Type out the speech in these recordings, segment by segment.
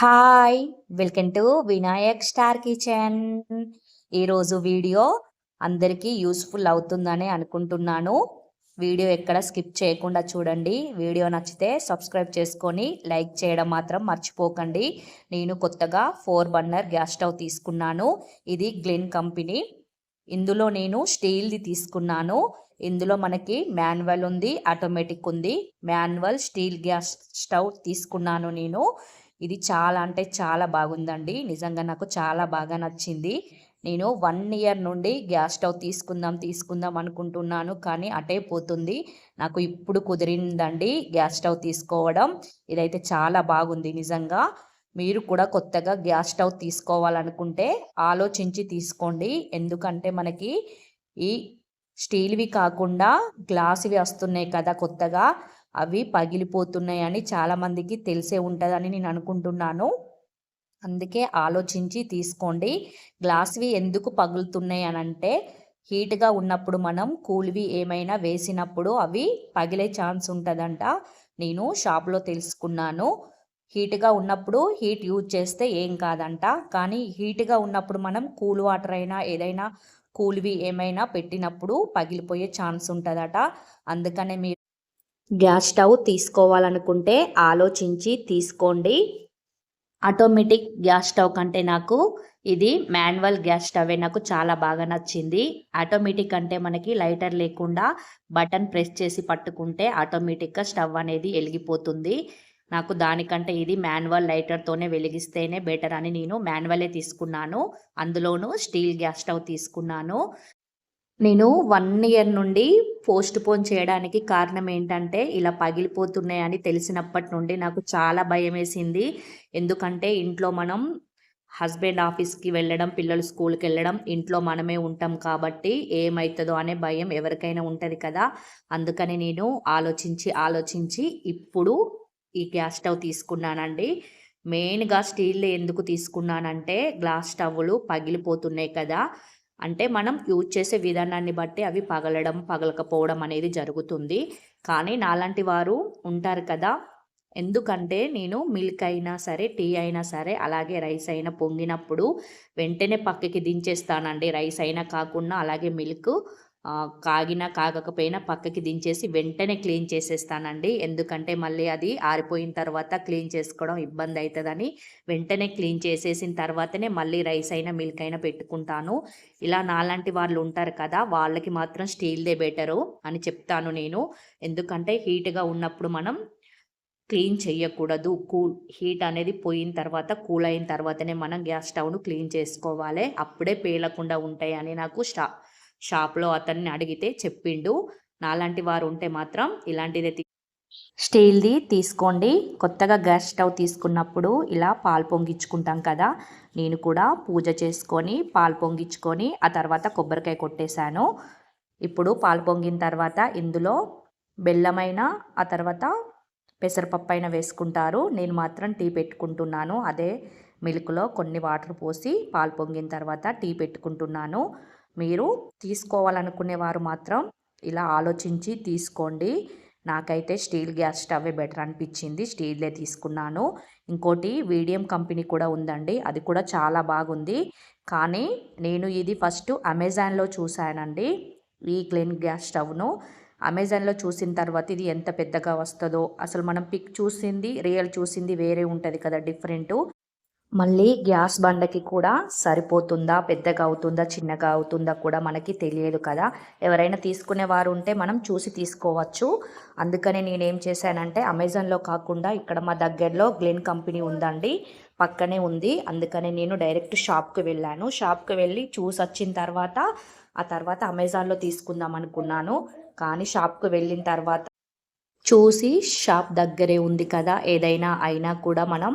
Hi welcome to Vinayak star kitchen. ఈరోజు video అందరికీ useful అవుతుందని అనుకుంటున్నాను. వీడియో ఎక్కడ స్కిప్ చేయకుండా చూడండి. వీడియో నచ్చితే సబ్స్క్రైబ్ చేసుకొని లైక్ చేయడం మాత్రం మర్చిపోకండి. నేను కొత్తగా ఫోర్ బర్నర్ గ్యాస్ స్టవ్ తీసుకున్నాను. ఇది గ్లిన్ కంపెనీ. ఇందులో నేను స్టీల్ది తీసుకున్నాను. ఇందులో మనకి మాన్యువల్ ఉంది ఆటోమేటిక్ ఉంది. మాన్యువల్ స్టీల్ గ్యాస్ స్టవ్ తీసుకున్నాను నేను. ఇది చాలా అంటే చాలా బాగుందండి. నిజంగా నాకు చాలా బాగా నచ్చింది. నేను వన్ ఇయర్ నుండి గ్యాస్ స్టవ్ తీసుకుందాం తీసుకుందాం అనుకుంటున్నాను కానీ అటే పోతుంది. నాకు ఇప్పుడు కుదిరిందండి గ్యాస్ స్టవ్ తీసుకోవడం. ఇదైతే చాలా బాగుంది నిజంగా. మీరు కూడా కొత్తగా గ్యాస్ స్టవ్ తీసుకోవాలనుకుంటే ఆలోచించి తీసుకోండి. ఎందుకంటే మనకి ఈ స్టీల్వి కాకుండా గ్లాసువి వస్తున్నాయి కదా కొత్తగా. అవి పగిలిపోతున్నాయని చాలామందికి తెలిసే ఉంటుందని నేను అనుకుంటున్నాను. అందుకే ఆలోచించి తీసుకోండి. గ్లాస్వి ఎందుకు పగులుతున్నాయి అని అంటే హీట్గా ఉన్నప్పుడు మనం కూల్వి ఏమైనా వేసినప్పుడు అవి పగిలే ఛాన్స్ ఉంటుందంట. నేను షాప్లో తెలుసుకున్నాను. హీట్గా ఉన్నప్పుడు హీట్ యూజ్ చేస్తే ఏం కాదంట. కానీ హీట్గా ఉన్నప్పుడు మనం కూల్ వాటర్ అయినా ఏదైనా కూల్వి ఏమైనా పెట్టినప్పుడు పగిలిపోయే ఛాన్స్ ఉంటుందట. అందుకనే మీరు గ్యాస్ స్టవ్ తీసుకోవాలనుకుంటే ఆలోచించి తీసుకోండి. ఆటోమేటిక్ గ్యాస్ స్టవ్ కంటే నాకు ఇది మాన్యువల్ గ్యాస్ స్టవే నాకు చాలా బాగా నచ్చింది. ఆటోమేటిక్ అంటే మనకి లైటర్ లేకుండా బటన్ ప్రెస్ చేసి పట్టుకుంటే ఆటోమేటిక్గా స్టవ్ అనేది వెలిగిపోతుంది. నాకు దానికంటే ఇది మాన్యువల్ లైటర్తోనే వెలిగిస్తేనే బెటర్ అని నేను మాన్యువలే తీసుకున్నాను. అందులోనూ స్టీల్ గ్యాస్ స్టవ్ తీసుకున్నాను. నేను వన్ ఇయర్ నుండి పోస్ట్ పోన్ చేయడానికి కారణం ఏంటంటే ఇలా పగిలిపోతున్నాయని తెలిసినప్పటి నుండి నాకు చాలా భయం వేసింది. ఎందుకంటే ఇంట్లో మనం హస్బెండ్ ఆఫీస్కి వెళ్ళడం పిల్లలు స్కూల్కి వెళ్ళడం ఇంట్లో మనమే ఉంటాం కాబట్టి ఏమవుతుందో అనే భయం ఎవరికైనా ఉంటుంది కదా. అందుకని నేను ఆలోచించి ఆలోచించి ఇప్పుడు ఈ గ్యాస్ స్టవ్ తీసుకున్నానండి. మెయిన్గా స్టీల్ ఎందుకు తీసుకున్నానంటే గ్లాస్ స్టవ్లు పగిలిపోతున్నాయి కదా. అంటే మనం యూజ్ చేసే విధానాన్ని బట్టి అవి పగలడం పగలకపోవడం అనేది జరుగుతుంది. కానీ నాలాంటి వారు ఉంటారు కదా. ఎందుకంటే నేను మిల్క్ అయినా సరే టీ అయినా సరే అలాగే రైస్ అయినా పొంగినప్పుడు వెంటనే పక్కకి దించేస్తానండి. రైస్ అయినా కాకుండా అలాగే మిల్క్ కాగినా కాగకపోయినా పక్కకి దించేసి వెంటనే క్లీన్ చేసేస్తానండి. ఎందుకంటే మళ్ళీ అది ఆరిపోయిన తర్వాత క్లీన్ చేసుకోవడం ఇబ్బంది అవుతుందని వెంటనే క్లీన్ చేసేసిన తర్వాతనే మళ్ళీ రైస్ అయినా మిల్క్ అయినా పెట్టుకుంటాను. ఇలా నాలాంటి వాళ్ళు ఉంటారు కదా వాళ్ళకి మాత్రం స్టీల్దే బెటరు అని చెప్తాను నేను. ఎందుకంటే హీట్గా ఉన్నప్పుడు మనం క్లీన్ చేయకూడదు కూల్ హీట్ అనేది పోయిన తర్వాత కూల్ అయిన తర్వాతనే మనం గ్యాస్ స్టవ్ను క్లీన్ చేసుకోవాలి. అప్పుడే పేలకుండా ఉంటాయి అని నాకు స్టా షాప్లో అతన్ని అడిగితే చెప్పిండు. నాలాంటి వారు ఉంటే మాత్రం ఇలాంటిదే స్టీల్ది తీసుకోండి. కొత్తగా గ్యాస్ స్టవ్ తీసుకున్నప్పుడు ఇలా పాలు పొంగించుకుంటాం కదా నేను కూడా పూజ చేసుకొని పాలు పొంగించుకొని ఆ తర్వాత కొబ్బరికాయ కొట్టేశాను. ఇప్పుడు పాలు పొంగిన తర్వాత ఇందులో బెల్లమైన ఆ తర్వాత పెసరపప్పు అయినా వేసుకుంటారు. నేను మాత్రం టీ పెట్టుకుంటున్నాను. అదే మిల్క్లో కొన్ని వాటర్ పోసి పాలు పొంగిన తర్వాత టీ పెట్టుకుంటున్నాను. మీరు తీసుకోవాలనుకునే వారు మాత్రం ఇలా ఆలోచించి తీసుకోండి. నాకైతే స్టీల్ గ్యాస్ స్టవ్వే బెటర్ అనిపించింది. స్టీల్లే తీసుకున్నాను. ఇంకోటి వీడియం కంపెనీ కూడా ఉందండి. అది కూడా చాలా బాగుంది. కానీ నేను ఇది ఫస్ట్ అమెజాన్లో చూశానండి. ఈ క్లీన్ గ్యాస్ స్టవ్ను. అమెజాన్లో చూసిన తర్వాత ఇది ఎంత పెద్దగా వస్తుందో. అసలు మనం పిక్ చూసింది రియల్ చూసింది వేరే ఉంటుంది కదా డిఫరెంట్. మళ్ళీ గ్యాస్ బండకి కూడా సరిపోతుందా? పెద్దగా అవుతుందా? చిన్నగా అవుతుందా కూడా మనకి తెలియదు కదా. ఎవరైనా తీసుకునే వారు ఉంటే మనం చూసి తీసుకోవచ్చు. అందుకనే నేనేం చేశానంటే అమెజాన్లో కాకుండా ఇక్కడ మా దగ్గరలో గ్లెన్ కంపెనీ ఉందండి. పక్కనే ఉంది. అందుకనే నేను డైరెక్ట్ షాప్కి వెళ్ళాను. షాప్కి వెళ్ళి చూసి వచ్చిన తర్వాత ఆ తర్వాత అమెజాన్లో తీసుకుందాం అనుకున్నాను. కానీ షాప్కి వెళ్ళిన తర్వాత చూసి షాప్ దగ్గరే ఉంది కదా. ఏదైనా అయినా కూడా మనం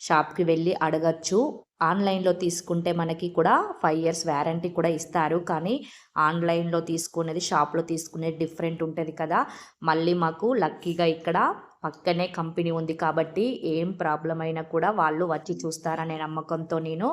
షాప్కి వెళ్ళి అడగచ్చు. ఆన్లైన్లో తీసుకుంటే మనకి కూడా ఫైవ్ ఇయర్స్ వ్యారంటీ కూడా ఇస్తారు. కానీ ఆన్లైన్లో తీసుకునేది షాప్లో తీసుకునేది డిఫరెంట్ ఉంటుంది కదా. మళ్ళీ మాకు లక్కీగా ఇక్కడ పక్కనే కంపెనీ ఉంది కాబట్టి ఏం ప్రాబ్లం అయినా కూడా వాళ్ళు వచ్చి చూస్తారనే నమ్మకంతో నేను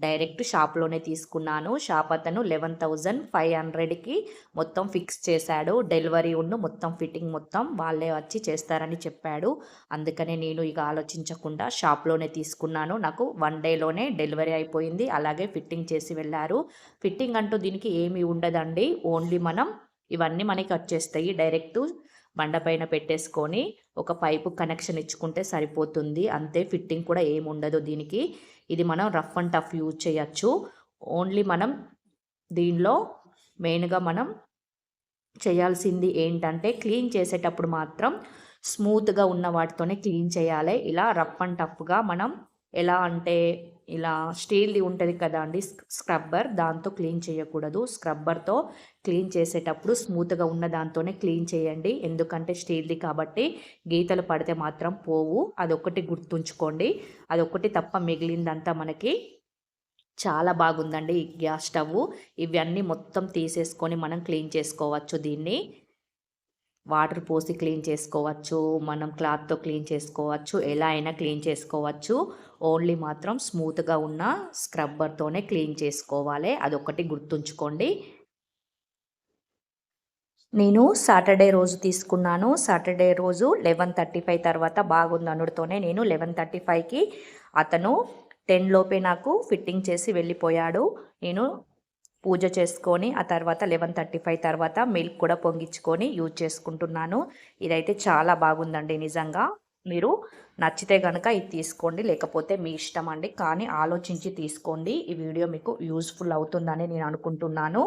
డైరెక్ట్ షాప్లోనే తీసుకున్నాను. షాప్ అతను లెవెన్ థౌజండ్ ఫైవ్ హండ్రెడ్కి మొత్తం ఫిక్స్ చేశాడు. డెలివరీ ఉండు మొత్తం ఫిట్టింగ్ మొత్తం వాళ్ళే వచ్చి చేస్తారని చెప్పాడు. అందుకనే నేను ఇక ఆలోచించకుండా షాప్లోనే తీసుకున్నాను. నాకు వన్ డేలోనే డెలివరీ అయిపోయింది. అలాగే ఫిట్టింగ్ చేసి వెళ్ళారు. ఫిట్టింగ్ అంటూ దీనికి ఏమీ ఉండదండి. ఓన్లీ మనం ఇవన్నీ మనకి వచ్చేస్తాయి. డైరెక్ట్ బండపైన పెట్టేసుకొని ఒక పైపు కనెక్షన్ ఇచ్చుకుంటే సరిపోతుంది. అంతే ఫిట్టింగ్ కూడా ఏముండదు దీనికి. ఇది మనం రఫ్ అండ్ టఫ్ యూజ్ చేయొచ్చు. ఓన్లీ మనం దీనిలో మెయిన్గా మనం చేయాల్సింది ఏంటంటే క్లీన్ చేసేటప్పుడు మాత్రం స్మూత్గా ఉన్న వాటితోనే క్లీన్ చేయాలి. ఇలా రఫ్ అండ్ టఫ్గా మనం ఎలా అంటే ఇలా స్టీల్ది ఉంటుంది కదా అండి స్క్రబ్బర్. దాంతో క్లీన్ చేయకూడదు. స్క్రబ్బర్తో క్లీన్ చేసేటప్పుడు స్మూత్గా ఉన్న దాంతోనే క్లీన్ చేయండి. ఎందుకంటే స్టీల్ది కాబట్టి గీతలు పడితే మాత్రం పోవు. అదొకటి గుర్తుంచుకోండి. అదొకటి తప్ప మిగిలిందంతా మనకి చాలా బాగుందండి ఈ గ్యాస్ స్టవ్ ఇవన్నీ మొత్తం తీసేసుకొని మనం క్లీన్ చేసుకోవచ్చు దీన్ని. వాటర్ పోసి క్లీన్ చేసుకోవచ్చు మనం క్లాత్తో క్లీన్ చేసుకోవచ్చు ఎలా అయినా క్లీన్ చేసుకోవచ్చు. ఓన్లీ మాత్రం స్మూత్గా ఉన్న స్క్రబ్బర్తోనే క్లీన్ చేసుకోవాలి. అదొకటి గుర్తుంచుకోండి. నేను సాటర్డే రోజు తీసుకున్నాను. సాటర్డే రోజు లెవెన్ థర్టీ ఫైవ్ తర్వాత బాగుందనుడితోనే నేను లెవెన్ థర్టీ ఫైవ్కి అతను టెన్ లోపే నాకు ఫిట్టింగ్ చేసి వెళ్ళిపోయాడు. నేను పూజ చేసుకొని ఆ తర్వాత లెవెన్ థర్టీ ఫైవ్ తర్వాత మిల్క్ కూడా పొంగించుకొని యూజ్ చేసుకుంటున్నాను. ఇదైతే చాలా బాగుందండి నిజంగా. మీరు నచ్చితే కనుక ఇది తీసుకోండి లేకపోతే మీ ఇష్టం అండి. కానీ ఆలోచించి తీసుకోండి. ఈ వీడియో మీకు యూస్ఫుల్ అవుతుందని నేను అనుకుంటున్నాను.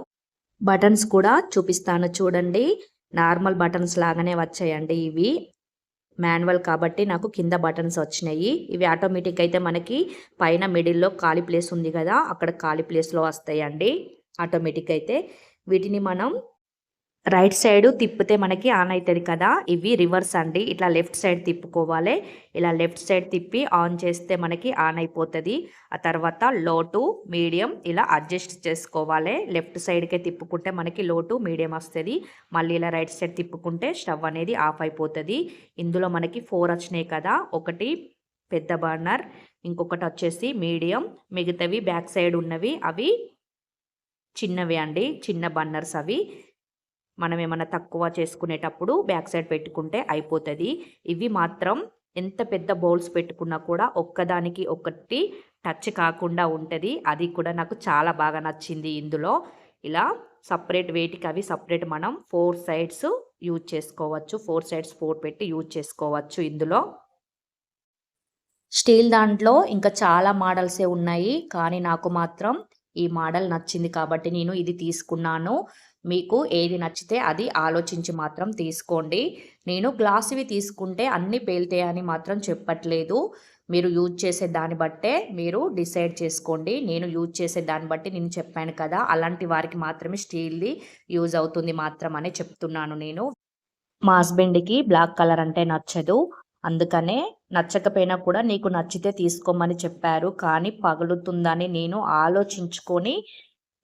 బటన్స్ కూడా చూపిస్తాను చూడండి. నార్మల్ బటన్స్ లాగానే వచ్చాయండి ఇవి. మాన్యువల్ కాబట్టి నాకు కింద బటన్స్ వచ్చినాయి. ఇవి ఆటోమేటిక్ అయితే మనకి పైన మిడిల్లో ఖాళీ ప్లేస్ ఉంది కదా అక్కడ ఖాళీ ప్లేస్లో వస్తాయండి. ఆటోమేటిక్ అయితే వీటిని మనం రైట్ సైడ్ తిప్పితే మనకి ఆన్ అవుతుంది కదా. ఇవి రివర్స్ అండి. ఇట్లా లెఫ్ట్ సైడ్ తిప్పుకోవాలి. ఇలా లెఫ్ట్ సైడ్ తిప్పి ఆన్ చేస్తే మనకి ఆన్ అయిపోతుంది. ఆ తర్వాత లోటు మీడియం ఇలా అడ్జస్ట్ చేసుకోవాలి. లెఫ్ట్ సైడ్కే తిప్పుకుంటే మనకి లోటు మీడియం వస్తుంది. మళ్ళీ ఇలా రైట్ సైడ్ తిప్పుకుంటే స్టవ్ అనేది ఆఫ్ అయిపోతుంది. ఇందులో మనకి ఫోర్ వచ్చినాయి కదా. ఒకటి పెద్ద బర్నర్ ఇంకొకటి వచ్చేసి మీడియం. మిగతావి బ్యాక్ సైడ్ ఉన్నవి అవి చిన్నవి అండి. చిన్న బన్నర్స్ అవి. మనం ఏమైనా తక్కువ చేసుకునేటప్పుడు బ్యాక్ సైడ్ పెట్టుకుంటే అయిపోతుంది. ఇవి మాత్రం ఎంత పెద్ద బౌల్స్ పెట్టుకున్నా కూడా ఒక్కదానికి ఒకటి టచ్ కాకుండా ఉంటుంది. అది కూడా నాకు చాలా బాగా నచ్చింది ఇందులో. ఇలా సపరేట్ వేటికి అవి సపరేట్ మనం ఫోర్ సైడ్స్ యూజ్ చేసుకోవచ్చు. ఫోర్ సైడ్స్ ఫోర్ పెట్టి యూజ్ చేసుకోవచ్చు ఇందులో. స్టీల్ దాంట్లో ఇంకా చాలా మోడల్సే ఉన్నాయి. కానీ నాకు మాత్రం ఈ మోడల్ నచ్చింది కాబట్టి నేను ఇది తీసుకున్నాను. మీకు ఏది నచ్చితే అది ఆలోచించి మాత్రం తీసుకోండి. నేను గ్లాసువి తీసుకుంటే అన్నీ పేలుతాయని మాత్రం చెప్పట్లేదు. మీరు యూజ్ చేసే దాన్ని బట్టే మీరు డిసైడ్ చేసుకోండి. నేను యూజ్ చేసే దాన్ని బట్టి నేను చెప్పాను కదా అలాంటి వారికి మాత్రమే స్టీల్ది యూజ్ అవుతుంది మాత్రం అనే చెప్తున్నాను నేను. మా హస్బెండ్కి బ్లాక్ కలర్ అంటే నచ్చదు. అందుకనే నచ్చకపోయినా కూడా నీకు నచ్చితే తీసుకోమని చెప్పారు. కానీ పగులుతుందని నేను ఆలోచించుకొని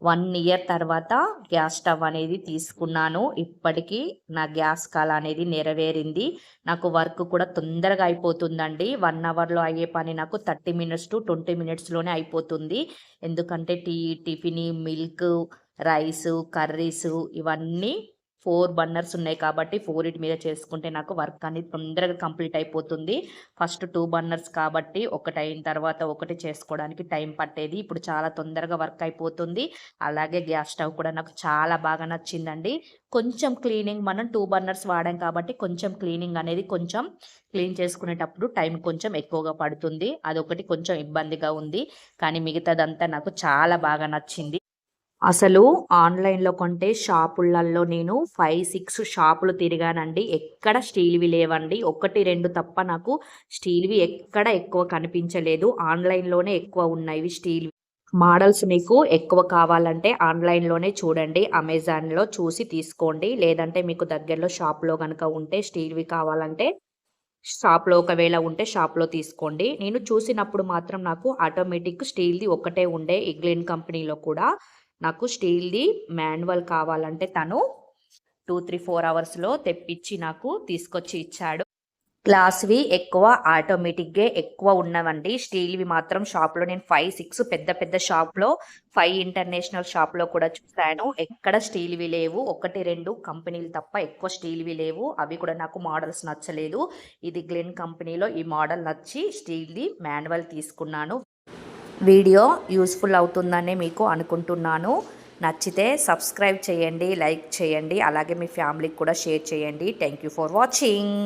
వన్ ఇయర్ తర్వాత గ్యాస్ స్టవ్ అనేది తీసుకున్నాను. ఇప్పటికీ నా గ్యాస్ కాల అనేది నెరవేరింది. నాకు వర్క్ కూడా తొందరగా అయిపోతుందండి. వన్ అవర్లో అయ్యే పని నాకు థర్టీ మినిట్స్ టు ట్వంటీ మినిట్స్లోనే అయిపోతుంది. ఎందుకంటే tea tiffin milk rice curries ఇవన్నీ ఫోర్ బర్నర్స్ ఉన్నాయి కాబట్టి ఫోర్ ఇటు మీద చేసుకుంటే నాకు వర్క్ అనేది తొందరగా కంప్లీట్ అయిపోతుంది. ఫస్ట్ టూ బర్నర్స్ కాబట్టి ఒకటి అయిన తర్వాత ఒకటి చేసుకోవడానికి టైం పట్టేది. ఇప్పుడు చాలా తొందరగా వర్క్ అయిపోతుంది. అలాగే గ్యాస్ స్టవ్ కూడా నాకు చాలా బాగా నచ్చిందండి. కొంచెం క్లీనింగ్ మనం టూ బర్నర్స్ వాడాం కాబట్టి కొంచెం క్లీనింగ్ అనేది కొంచెం క్లీన్ చేసుకునేటప్పుడు టైం కొంచెం ఎక్కువగా పడుతుంది. అదొకటి కొంచెం ఇబ్బందిగా ఉంది. కానీ మిగతాదంతా నాకు చాలా బాగా నచ్చింది. అసలు ఆన్లైన్లో కొంటే షాపులలో నేను ఫైవ్ సిక్స్ షాపులు తిరిగానండి. ఎక్కడ స్టీల్వి లేవండి. ఒకటి రెండు తప్ప నాకు స్టీల్వి ఎక్కడ ఎక్కువ కనిపించలేదు. ఆన్లైన్లోనే ఎక్కువ ఉన్నాయి స్టీల్వి. మోడల్స్ మీకు ఎక్కువ కావాలంటే ఆన్లైన్లోనే చూడండి. అమెజాన్లో చూసి తీసుకోండి. లేదంటే మీకు దగ్గరలో షాప్లో కనుక ఉంటే స్టీల్వి కావాలంటే షాప్లో ఒకవేళ ఉంటే షాప్లో తీసుకోండి. నేను చూసినప్పుడు మాత్రం నాకు ఆటోమేటిక్ స్టీల్ది ఒకటే ఉండే. ఇగ్లిన్ కంపెనీలో కూడా నాకు స్టీల్ది మాన్యువల్ కావాలంటే తను టూ త్రీ ఫోర్ అవర్స్లో తెప్పించి నాకు తీసుకొచ్చి ఇచ్చాడు. గ్లాస్వి ఎక్కువ ఆటోమేటిక్గా ఎక్కువ ఉన్నవండి. స్టీల్వి మాత్రం షాప్లో నేను ఫైవ్ సిక్స్ పెద్ద పెద్ద షాప్లో ఫైవ్ ఇంటర్నేషనల్ షాప్లో కూడా చూశాను. ఎక్కడ స్టీల్వి లేవు. ఒకటి రెండు కంపెనీలు తప్ప ఎక్కువ స్టీల్వి లేవు. అవి కూడా నాకు మోడల్స్ నచ్చలేదు. ఇది గ్లెన్ కంపెనీలో ఈ మోడల్ నచ్చి స్టీల్ది మాన్యువల్ తీసుకున్నాను. వీడియో యూస్ఫుల్ అవుతుందని మీకు అనుకుంటున్నాను. నచ్చితే సబ్స్క్రైబ్ చేయండి లైక్ చేయండి అలాగే మీ ఫ్యామిలీకి కూడా షేర్ చేయండి. Thank you for watching